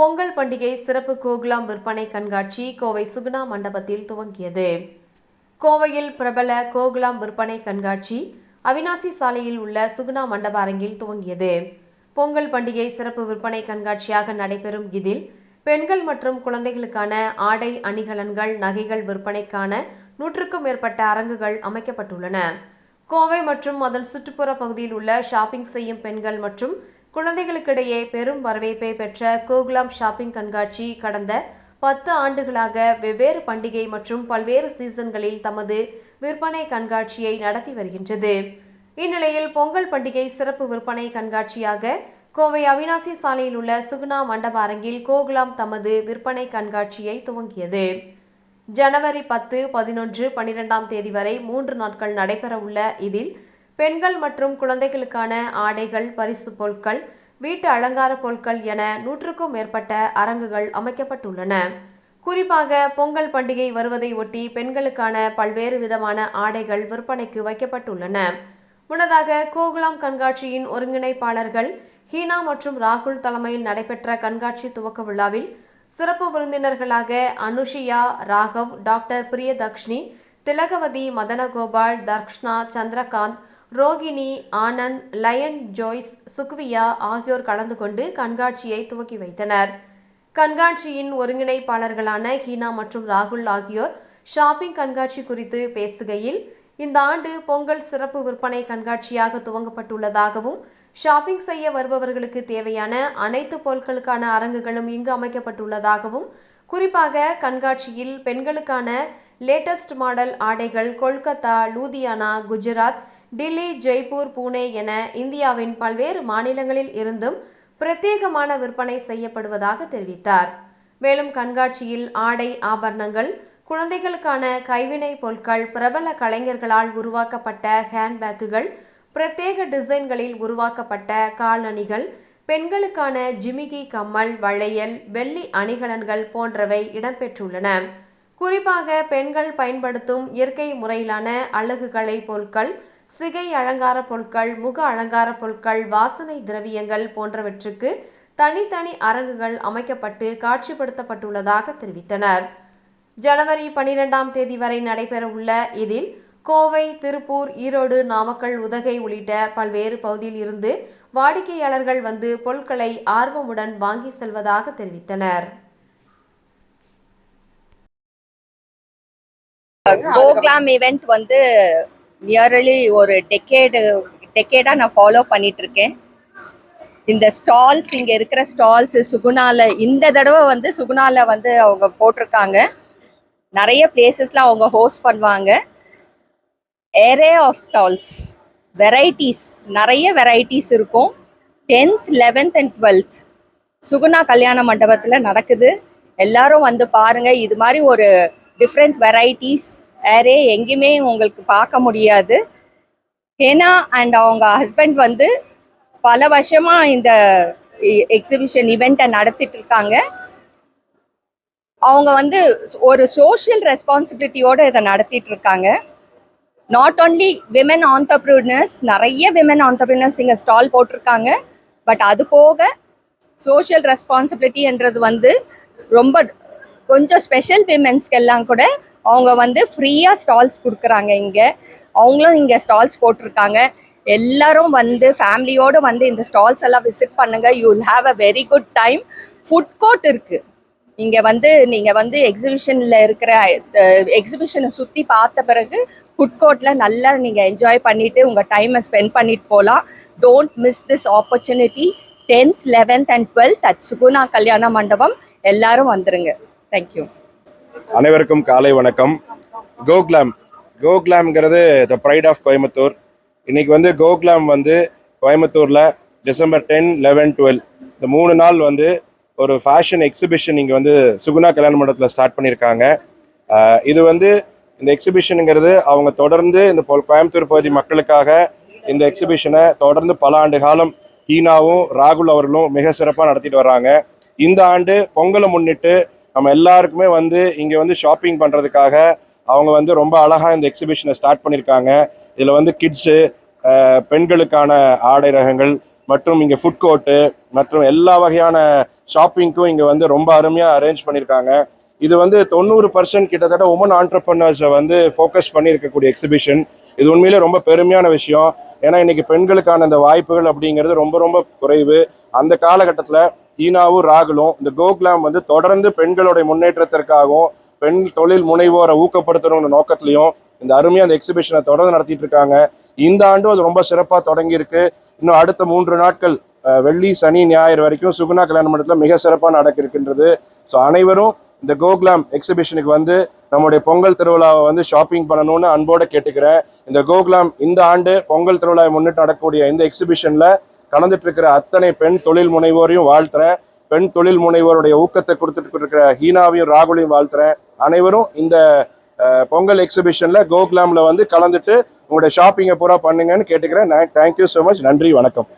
பொங்கல் பண்டிகை சிறப்பு கோகுலாம் விற்பனை கண்காட்சி கோவை சுகுணா மண்டபத்தில் துவங்கியது. கோவையில் பிரபல கோகுலாம் விற்பனை கண்காட்சி அவினாசி சாலையில் உள்ள சுகுணா மண்டப அரங்கில் துவங்கியது. பொங்கல் பண்டிகை சிறப்பு விற்பனை கண்காட்சியாக நடைபெறும் இதில் பெண்கள் மற்றும் குழந்தைகளுக்கான ஆடை அணிகலன்கள் நகைகள் விற்பனைக்கான நூற்றுக்கும் மேற்பட்ட அரங்குகள் அமைக்கப்பட்டுள்ளன. கோவை மற்றும் அதன் சுற்றுப்புற பகுதியில் உள்ள ஷாப்பிங் செய்யும் பெண்கள் மற்றும் குழந்தைகளுக்கிடையே பெரும் வரவேற்பை பெற்ற கோகுலாம் ஷாப்பிங் கண்காட்சி கடந்த பத்து ஆண்டுகளாக வெவ்வேறு பண்டிகை மற்றும் பல்வேறு சீசன்களில் தமது விற்பனை கண்காட்சியை நடத்தி வருகின்றது. இந்நிலையில் பொங்கல் பண்டிகை சிறப்பு விற்பனை கண்காட்சியாக கோவை அவினாசி சாலையில் உள்ள சுகுணா மண்டப அரங்கில் கோகுலாம் தமது விற்பனை கண்காட்சியை துவங்கியது. ஜனவரி பத்து பதினொன்று பனிரெண்டாம் தேதி வரை மூன்று நாட்கள் நடைபெறவுள்ள இதில் பெண்கள் மற்றும் குழந்தைகளுக்கான ஆடைகள் பரிசு பொருட்கள் வீட்டு அலங்கார பொருட்கள் என நூற்றுக்கும் மேற்பட்ட அரங்குகள் அமைக்கப்பட்டுள்ளன. குறிப்பாக பொங்கல் பண்டிகை வருவதை ஒட்டி பெண்களுக்கான பல்வேறு விதமான ஆடைகள் விற்பனைக்கு வைக்கப்பட்டுள்ளன. முன்னதாக கோகுலாம் கண்காட்சியின் ஒருங்கிணைப்பாளர்கள் ஹீனா மற்றும் ராகுல் தலைமையில் நடைபெற்ற கண்காட்சி துவக்க விழாவில் சிறப்பு விருந்தினர்களாக Anushiya Raghav doctor Priyadharshini Thilagavathi Madhanagopal Dharshna Chandrakanth Rohini Anand lion Joyce சுக்வியா ஆகியோர் கலந்து கொண்டு கண்காட்சியை துவக்கி வைத்தனர். கண்காட்சியின் ஒருங்கிணைப்பாளர்களான ஹீனா மற்றும் ராகுல் ஆகியோர் ஷாப்பிங் கண்காட்சி குறித்து பேசுகையில் இந்த ஆண்டு பொங்கல் சிறப்பு விற்பனை கண்காட்சியாக துவங்கப்பட்டுள்ளதாகவும் ஷாப்பிங் செய்ய வருபவர்களுக்கு தேவையான அனைத்து பொருட்களுக்கான அரங்குகளும் இங்கு அமைக்கப்பட்டுள்ளதாகவும் குறிப்பாக கண்காட்சியில் பெண்களுக்கான லேட்டஸ்ட் மாடல் ஆடைகள் கொல்கத்தா லூதியானா குஜராத் டில்லி ஜெய்ப்பூர் பூனே என இந்தியாவின் பல்வேறு மாநிலங்களில் இருந்தும் பிரத்யேகமான விற்பனை செய்யப்படுவதாக தெரிவித்தார். மேலும் கண்காட்சியில் ஆடை ஆபரணங்கள் குழந்தைகளுக்கான கைவினை பொருட்கள் பிரபல கலைஞர்களால் உருவாக்கப்பட்ட ஹேண்ட்பேக்குகள் பிரத்யேக டிசைன்களில் உருவாக்கப்பட்ட காலணிகள் பெண்களுக்கான ஜிமிகி கம்மல் வளையல் வெள்ளி அணிகலன்கள் போன்றவை இடம்பெற்றுள்ளன. குறிப்பாக பெண்கள் பயன்படுத்தும் இயற்கை முறையிலான அழகுகளை பொருட்கள் சிகை அலங்கார பொருட்கள் முக அலங்கார பொருட்கள் வாசனை திரவியங்கள் போன்றவற்றுக்கு தனித்தனி அரங்குகள் அமைக்கப்பட்டு காட்சிப்படுத்தப்பட்டுள்ளதாக தெரிவித்தனர். ஜனவரி பனிரெண்டாம் தேதி வரை நடைபெறவுள்ள இதில் கோவை திருப்பூர் ஈரோடு நாமக்கல் உதகை உள்ளிட்ட பல்வேறு பகுதியில் இருந்து வாடிக்கையாளர்கள் வந்து பொருட்களை ஆர்வமுடன் வாங்கி செல்வதாக தெரிவித்தனர். கோக்லாம் இவெண்ட் வந்து நியர்லி ஒரு டெக்கேடு டெக்கேடாக நான் ஃபாலோ பண்ணிகிட்ருக்கேன் இந்த ஸ்டால்ஸ் இங்கே இருக்கிற ஸ்டால்ஸ் சுகுணால இந்த தடவை வந்து சுகுணால வந்து அவங்க போட்டிருக்காங்க. நிறைய பிளேசஸ்லாம் அவங்க ஹோஸ்ட் பண்ணுவாங்க. ஏரே ஆஃப் ஸ்டால்ஸ் வெரைட்டிஸ் நிறைய வெரைட்டிஸ் இருக்கும். Tenth eleventh and twelfth Suguna கல்யாண மண்டபத்தில் நடக்குது. எல்லாரும் வந்து பாருங்க இது மாதிரி ஒரு டிஃப்ரெண்ட் வெரைட்டிஸ் வேறே எங்கேயுமே உங்களுக்கு பார்க்க முடியாது. ஹேனா அண்ட் அவங்க ஹஸ்பண்ட் வந்து பல வருஷமாக இந்த எக்ஸிபிஷன் இவெண்ட்டை நடத்திட்டு இருக்காங்க. அவங்க வந்து ஒரு சோஷியல் ரெஸ்பான்சிபிலிட்டியோடு இதை நடத்திட்டு இருக்காங்க. நாட் ஓன்லி விமன் ஆண்டர்பிரினர்ஸ் நிறைய விமன் ஆண்டர்பிரினர்ஸ் இங்கே ஸ்டால் போட்டிருக்காங்க. பட் அது போக சோஷியல் ரெஸ்பான்சிபிலிட்டின்றது வந்து ரொம்ப கொஞ்சம் ஸ்பெஷல் விமென்ஸ்க்கெல்லாம் கூட அவங்க வந்து ஃப்ரீயாக ஸ்டால்ஸ் கொடுக்குறாங்க இங்கே. அவங்களும் இங்கே ஸ்டால்ஸ் போட்டிருக்காங்க. எல்லாரும் வந்து ஃபேமிலியோடு வந்து இந்த ஸ்டால்ஸ் எல்லாம் விசிட் பண்ணுங்கள் you will have a very good time food court இருக்குது இங்கே வந்து நீங்கள் வந்து எக்ஸிபிஷனில் இருக்கிற எக்ஸிபிஷனை சுற்றி பார்த்த பிறகு ஃபுட் கோர்ட்டில் நல்லா நீங்கள் என்ஜாய் பண்ணிவிட்டு உங்கள் டைமை ஸ்பெண்ட் பண்ணிட்டு போகலாம் don't miss this opportunity tenth eleventh and twelfth at Suguna கல்யாண மண்டபம் எல்லாரும் வந்துருங்க. தேங்க்யூ அனைவருக்கும் காலை வணக்கம். கோக்லாம் கோக்லாம்ங்கிறது த ப்ரைட் ஆஃப் கோயம்புத்தூர் இன்றைக்கி வந்து கோக்லாம் வந்து கோயம்புத்தூரில் டிசம்பர் டென் லெவன் டுவெல் இந்த மூணு நாள் வந்து ஒரு ஃபேஷன் எக்ஸிபிஷன் இங்கே வந்து சுகுணா கல்யாண மண்டபத்தில் ஸ்டார்ட் பண்ணியிருக்காங்க இது வந்து இந்த எக்ஸிபிஷனுங்கிறது அவங்க தொடர்ந்து இந்த கோயம்புத்தூர் பகுதி மக்களுக்காக இந்த எக்ஸிபிஷனை தொடர்ந்து பல ஆண்டு காலம் ஹீனாவும் ராகுல் அவர்களும் மிக சிறப்பாக நடத்திட்டு வராங்க இந்த ஆண்டு பொங்கலை முன்னிட்டு நம்ம எல்லாருக்குமே வந்து இங்கே வந்து ஷாப்பிங் பண்ணுறதுக்காக அவங்க வந்து ரொம்ப அழகாக இந்த எக்ஸிபிஷனை ஸ்டார்ட் பண்ணியிருக்காங்க இதில் வந்து கிட்ஸு பெண்களுக்கான ஆடை ரகங்கள் மற்றும் இங்கே ஃபுட் கோர்ட்டு மற்றும் எல்லா வகையான ஷாப்பிங்க்கும் இங்கே வந்து ரொம்ப அருமையாக அரேஞ்ச் பண்ணியிருக்காங்க இது வந்து தொண்ணூறு பர்சன்ட் கிட்டத்தட்ட உமன் ஆண்டர்பிரினர்ஸை வந்து ஃபோக்கஸ் பண்ணியிருக்கக்கூடிய எக்ஸிபிஷன் இது உண்மையிலே ரொம்ப பெருமையான விஷயம். ஏன்னா இன்னைக்கு பெண்களுக்கான இந்த வாய்ப்புகள் அப்படிங்கிறது ரொம்ப ரொம்ப குறைவு. அந்த காலகட்டத்தில் ஈனாவும் ராகுலும் இந்த கோகுலாம் வந்து தொடர்ந்து பெண்களுடைய முன்னேற்றத்திற்காகவும் பெண் தொழில் முனைவோரை ஊக்கப்படுத்தணும்னு நோக்கத்திலையும் இந்த அருமையாக அந்த எக்ஸிபிஷனை தொடர்ந்து நடத்திட்டு இருக்காங்க. இந்த ஆண்டும் அது ரொம்ப சிறப்பாக தொடங்கியிருக்கு. இன்னும் அடுத்த மூன்று நாட்கள் வெள்ளி சனி ஞாயிறு வரைக்கும் சுகுணா கல்யாண மண்டலத்தில் மிக சிறப்பாக நடக்க இருக்கின்றது. ஸோ அனைவரும் இந்த கோகுலாம் எக்ஸிபிஷனுக்கு வந்து நம்முடைய பொங்கல் திருவிழாவை வந்து ஷாப்பிங் பண்ணணும்னு அன்போடு கேட்டுக்கிறேன். இந்த கோகுலாம் இந்த ஆண்டு பொங்கல் திருவிழாவை முன்னிட்டு நடக்கக்கூடிய இந்த எக்ஸிபிஷனில் கலந்துட்டு இருக்கிற அத்தனை பெண் தொழில் முனைவோரையும் வாழ்த்துறேன். பெண் தொழில் முனைவோருடைய ஊக்கத்தை கொடுத்துட்டு இருக்கிற ஹீனாவையும் ராகுலையும் வாழ்த்துறேன். அனைவரும் இந்த பொங்கல் எக்ஸிபிஷனில் கோகுலாமில் வந்து கலந்துட்டு உங்களுடைய ஷாப்பிங்கை பூரா பண்ணுங்கன்னு கேட்டுக்கிறேன். நான் தேங்க்யூ ஸோ மச் நன்றி வணக்கம்.